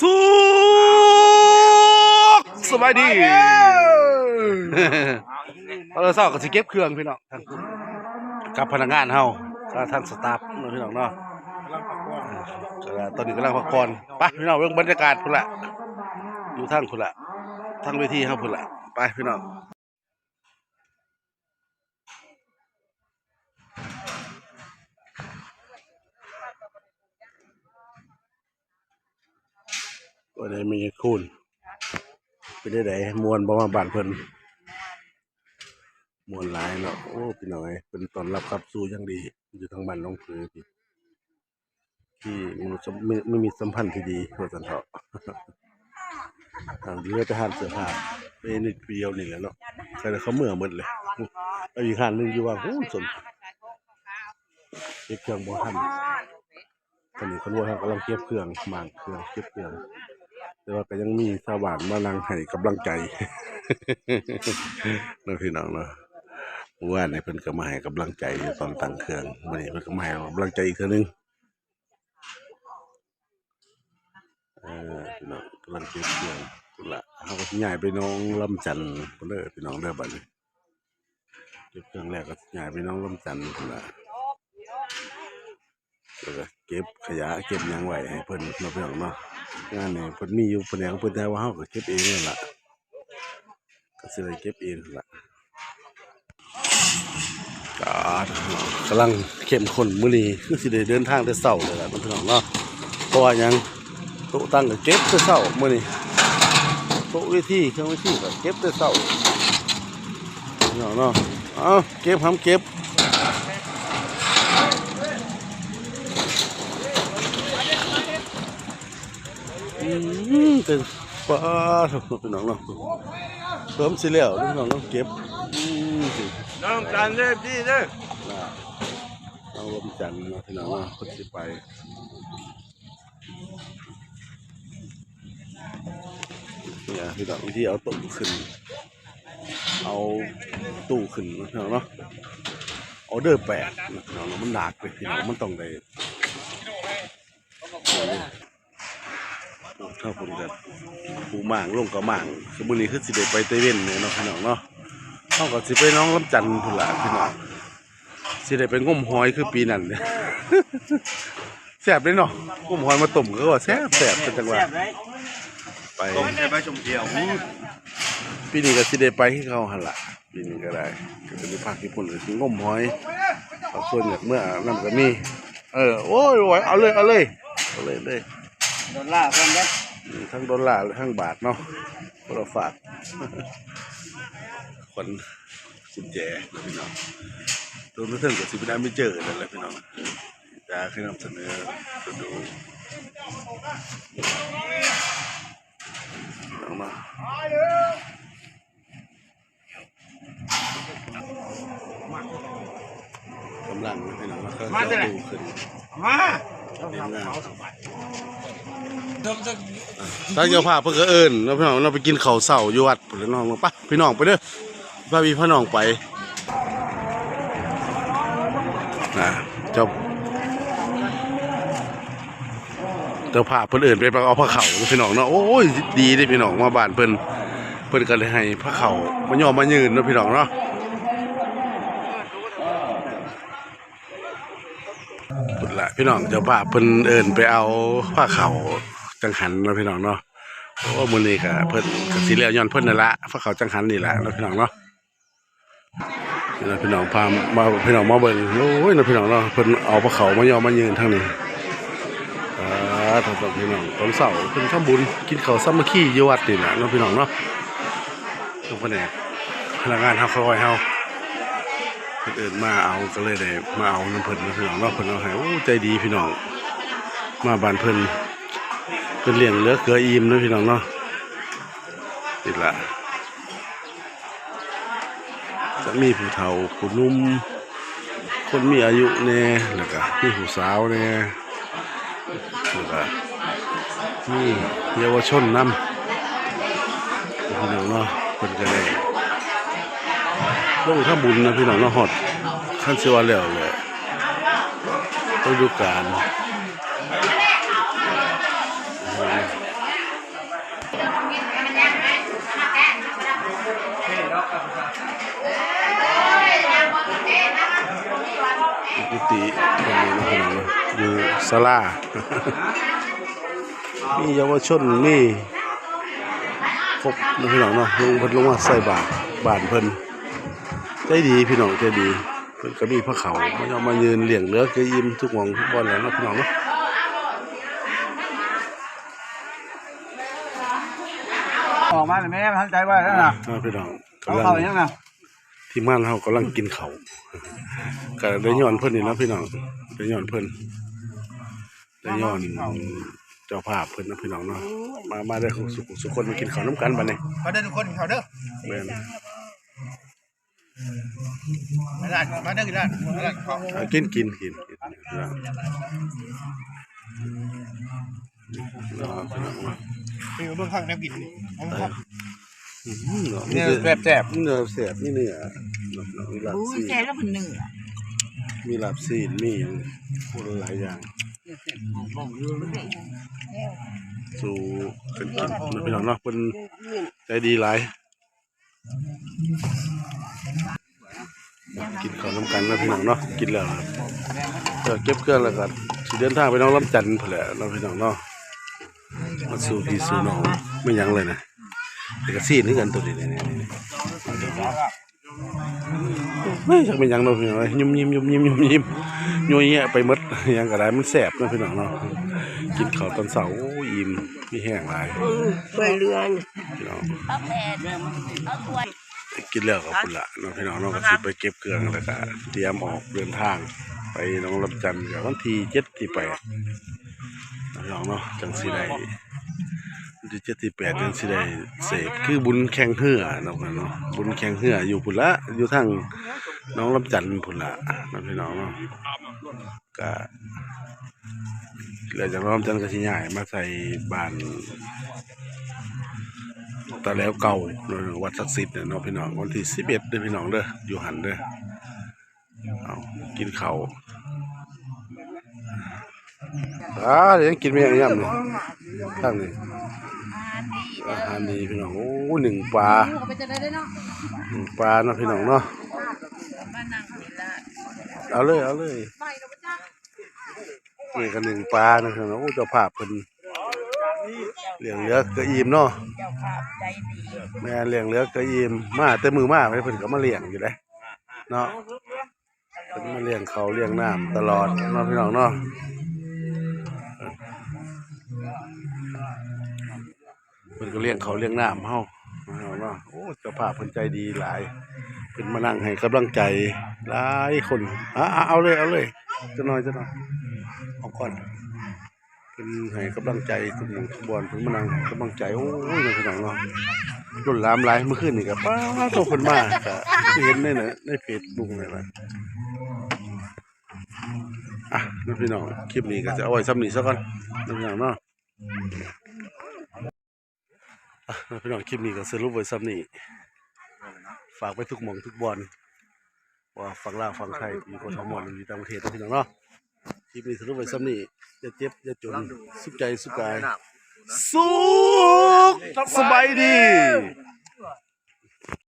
สุขสบายดีเราเศร้าก็สิเก็บเครื่องพี่น้องทางกับพนักงานเฮาก็ทางสตาฟเนาะพี่น้องเนาะก็ตอนนี้กำลังพักผ่อนไปพี่น้องเรื่องบรรยากาศพุ่นละอยู่ทางพุ่นละทางเวทีเฮาพุ่นละไปพี่น้อง วันนี้มีคูณไปได้ไดมวนบ่มาบ้านเพิ่นมวนหลายเนาะโอ้พี่น้องเอ้ยเป็นตอนรับขับสู่อย่างดี อยู่ทางบ้านน้องผือพี่ที่มีสัมไม่ไม่มีสัมพันธ์ที่ดีว่าสันเถาะทางเรือไปหานเสื้อผ้าไปนึกเดียวนี่แหละเนาะใครเขาเมื่อหมดเลยแล้วอีกหันหนึงอยู่ว่าโอ้สนเก็บเครื่องบ่ทันตอนนี้คนว่าเขากำลังเก็บเครื่องหมางเครื่องเก็บเครื่อง แต่ว่าก็ยังมีชาวบ้านมานั่งให้กำลังใจนะพี่น้องเนาะเมื่านนี้เพิ่นก็มาให้กำลังใจตอนตั้งเครื่องวันนี้เพิ่นก็มาให้กำลังใจอีกเทื่อนึงเออพี่น้องกำลังเก็บเครื่องพุ่นละเขาก็สิย้ายไปน้องลำจันทน์พุ่นเด้อพี่น้องเด้อบัดนี้เก็บเครื่องแรกก็สิย้ายไปน้องลำจันทน์พุ่นละแล้วก็เก็บขยะเก็บยังไหวให้เพิ่นเนาะพี่น้องเนาะ งานนี่เพิ่นมีอยู่แผนกของเพิ่นแต่ว่าเฮาก็เก็บเองนั่นล่ะก็สิได้เก็บเองนั่นล่ะก็กำลังเข้มข้นมื้อนี้คือสิได้เดินทางแต่เช้าเลยล่ะพี่น้องเนาะเพราะว่าหยังโต๊ะตั้งก็เก็บแต่เช้ามื้อนี้โต๊ะเวทีเครื่องเวทีก็เก็บแต่เช้าพี่น้องเนาะเอาเก็บหำเก็บ อื มเป็นปลาถูกพี่น้องเนาะเพิ่มสิแล้วพี่น้องต้องเก็บอืมสิน้องจันเด้อพี่เด้อน่ะเอาลมจันทร์เนาะพี่น้องเนาะคนสิไปเนี่ยพี่น้องที่เอาตู้ขึ้น เอาตู้ขึ้นเนาะพี่น้องเนาะออเดอร์แปดนะพี่น้องเนาะมันหนักเลยพี่น้องมันต้องได้ ถ้าผมจะปูหมางลงกับหมางคือมื้อนี้คือสิได้ไปเตเว่นเนี่ยเนาะพี่น้องเนาะเฮาก็สิไปน้องลำจันทน์พุ่นล่ะพี่น้องสิได้ไปงมหอยคือปีนั้นเนี่ยแซ่บเลยเนาะงมหอยมาต้มก็ว่าแซ่บแซ่บเป็นจังหวะแซ่บเลยไปผมได้ไปชมเที่ยวปีนี้ก็สิได้ไปที่เขาหันละปีนี้ก็ได้ก็จะมีภาคญี่ปุ่นก็คืองมหอยบางส่วนอยากเมื่อนั่นก็มีเออโอ้ยโอ้ยเอาเลยเอาเลยเอาเลยเลย ดอลลาร์เพิ่นเด้อมีทั้งดอลลาร์และทั้งบาทเนาะพวกเราฝากคนกุญแจนะพี่น้องตัวนู้นเทิงกับสิบได้ไม่เจอนั่นแหละพี่น้องจะให้นำเสนอดูน้องมากำลังนะพี่น้องแล้วก็จะดูขึ้นมาเห็นหน้าถ้าเจ้าภาพเพื่อเอิญแล้วพี่น้องเราไปกินข้าวเสาอยู่วัดพี่น้องปะพี่น้องไปเด้อพาพี่พี่น้องไปนะเจ้าเจ้าภาพเพิ่นเอิญไปเอาผ้าเข่าพี่น้องเนาะโอ้ยดีเด้พี่น้องมาบ้านเพิ่นเพิ่นก็เลยให้ผ้าเข่ามาย่อมายืนนะพี่น้องเนาะพุ่นละพี่น้องเจ้าป่าเพิ่นเอิ้นไปเอาผ้าขา จังหันเนาะพี่น้องเนาะโอ้มือนี้ก็เพิ่นก็สิแล้วย้อนเพิ่นนั่นละผ้าขาจังหันนี่แหละเนาะพี่น้องเนาะนี่นะพี่น้องพามาพี่น้องมาเบิ่งโอ้ยเนาะพี่น้องเนาะเพิ่นเอาผ้าขามายอมมายืนทางนี้อ่าทางฝั่งพี่น้องตอนเช้าเพิ่นทำบุญกินข้าวสามัคคีอยู่วัดนี่แหละเนาะพี่น้องเนาะทุกคนเนี่ยพนักงานเฮาคอยเฮาเพิ่นเอิ้นมาเอาก็เลยได้มาเอาน้ำเพิ่นนะพี่น้องเนาะเพิ่นเอาให้โอ้ใจดีพี่น้องมาบ้านเพิ่น เพิ่นเลี้ยงเหลือเกลืออิ่มนะพี่น้องเนาะนี่ละจะมีผู้เฒ่าผู้นุ่ม คนมีอายุแน่แล้วก็มีผู้สาวแน่แล้วก็มีเยาวชนนำพี่น้องเนาะเพิ่นก็ได้ลงถ้าบุญนะพี่น้องเนาะฮอดขั้นสิว่าแล้วเลยต้องดูการ กุฏิคนนี้นะพี่น้องนะอยู่ศาลา มีเยาวชนมีครบนะพี่น้องเนาะลงเพิ่นลงมาใส่บาตรบาตรเพิ่นใจดีพี่น้องใจดีเพิ่นก็มีพระเขาไม่ยอมมายืนเลี้ยงเหลือเกยยิ้มทุกหมองทุกบอลแล้วเนาะพี่น้องเนาะออกมาเลยแม่ทันใจไว้แล้วนะ อ่าพี่น้องเขากำลัเข้างยังนะ ที่ม่านเฮากำลังกินเขาวก็ได้ย้อนเพิ่นนี่นะพี่น้องได้ย้อนเพิ่นได้ย้อนเจ้าภาพเพิ่นนะพี่น้องเนาะมามาได้สุขสุขคนมากินข้าวน้ำกันบัดนี้มาเดินทุกคนเขาเด้อแม่นมาได้มาเด้อกันได้มาได้เขาอ่ากินกินกินกินพี่น้องเนาะพี่น้องเนาะคือเบื้องข้างนักบินนี่อื้อหือเนาะมี เนี่ยแต่แบบแซ่บเนื้อแซ่บมีเนื้อมีลาบอุ้ยซีนแกแล้วมันเหนื่อยมีลาบซีนมีหลายอย่างสู่เป็นกินนะพี่น้องเนาะเป็นใจดีหลายกินข้าวน้ำกันนะพี่น้องเนาะกินแล้วครับเดี๋ยวเก็บเครื่องแล้วก็สิเดินทางไปน้องลำจันทน์พุ่นแหละเนาะพี่น้องเนาะมาสู่พี่สู่น้องไม่ยั้งเลยนะ แต่ก็ซีนนี่กันตัวนี้นี่นี่นี่ไม่อยากไม่ยั้งเนาะพี่น้องเอ้ยยุ่มยิ้มยุ่มยิ้มยุ่มยิ้มยุ่ยแยะไปหมดยังก็ได้มันแสบเนาะพี่น้องเนาะกินข้าวตอนเสาร์โอ้ยอิ่มมีแห้งหลายเบื่อเรือนพี่น้อง เอาแผดเอาถ้วย กินแล้วขอบคุณละน้องพี่น้องน้องก็สิไปเก็บเครื่องแล้วก็เตรียมออกเดินทาง ไปน้องลำจันทร์กับวันที่เจ็ดที่แปดน้องเนาะจังสิได้วัน ที่เจ็ดที่แปดจังสิได้เสพคือบุญแข่งเหือน้องเนาะบุญแข่งเหืออยู่พุ่นละอยู่ทางน้องลำจันทร์พุ่นละน้องพี่น้องเนาะก็เหลือจากน้องลำจันทร์ก็สิย้ายมาใส่บ้านตาแล้วเก่าเนาะวัดศักดิ์สิทธิ์เนี่ยเนาะพี่น้องวันที่สิบเอ็ดเด้อพี่น้องเด้ออยู่หันเด้อเอากินข้าวอ่าเดี๋ยวยังกินไม่ยังย่ำเลยตั้ง นี่อาหารดีพี่น้องโอ้หนึ่งปลาเขาไปจะได้ได้เนาะหนึ่งปลาเนาะพี่น้องเนาะบ้านนางนี่ละเอาเลยเอาเลยไปกับจ้านี่กันหนึ่งปลานะพี่น้องโอ้เจ้าภาพเพิ่นเลี้ยงเหลือกระอิ่มเนาะเจ้าภาพใจดีแม่เลี้ยงเหลือกระอิ่มมาแต่มือมาไปเพิ่นก็มาเลี้ยงอยู่เลยเนาะเพิ่นมาเลี้ยงเขาวเลี้ยงน้ำตลอดเนาะพี่น้องเนาะ เพิ่นก็เลี้ยงเขาเลี้ยงน้ำเฮาเฮาเนาะโอ้เจ้าภาพเพิ่นใจดีหลายเพิ่นมานั่งให้กำลังใจหลายคนอะเอาเลยเอาเลยจะน่อยจะน่อยเอาก่อนเพิ่นให้กำลังใจทุกหมู่ทุกบอนเพิ่นมานั่งให้กำลังใจโอ้ยเนาะพี่น้องเนาะรุ่นลามหลายเมื่อคืนนี่ก็ป้าโตเพิ่นมาก็เห็นในน่ะในเพจลุงนี่แหละอะน้องพี่น้องคลิปนี้ก็จะเอาไว้ซ้ำนี้ซะก่อนน้องพี่น้องเนาะอะน้อง พี่น้องคลิปนี้ก็สรุปไว้ซ้ำนี้ฝากไปทุกหม่องทุกบอลว่าฝั่งลาวฝั่งไทยมีคนทั้งหมดอยู่ต่างประเทศน้องพี่น้องเนาะคลิปนี้สรุปไว้ซ้ำนี้อย่าเจ็บอย่าจนสุขใจสุขกายสุขสบายดี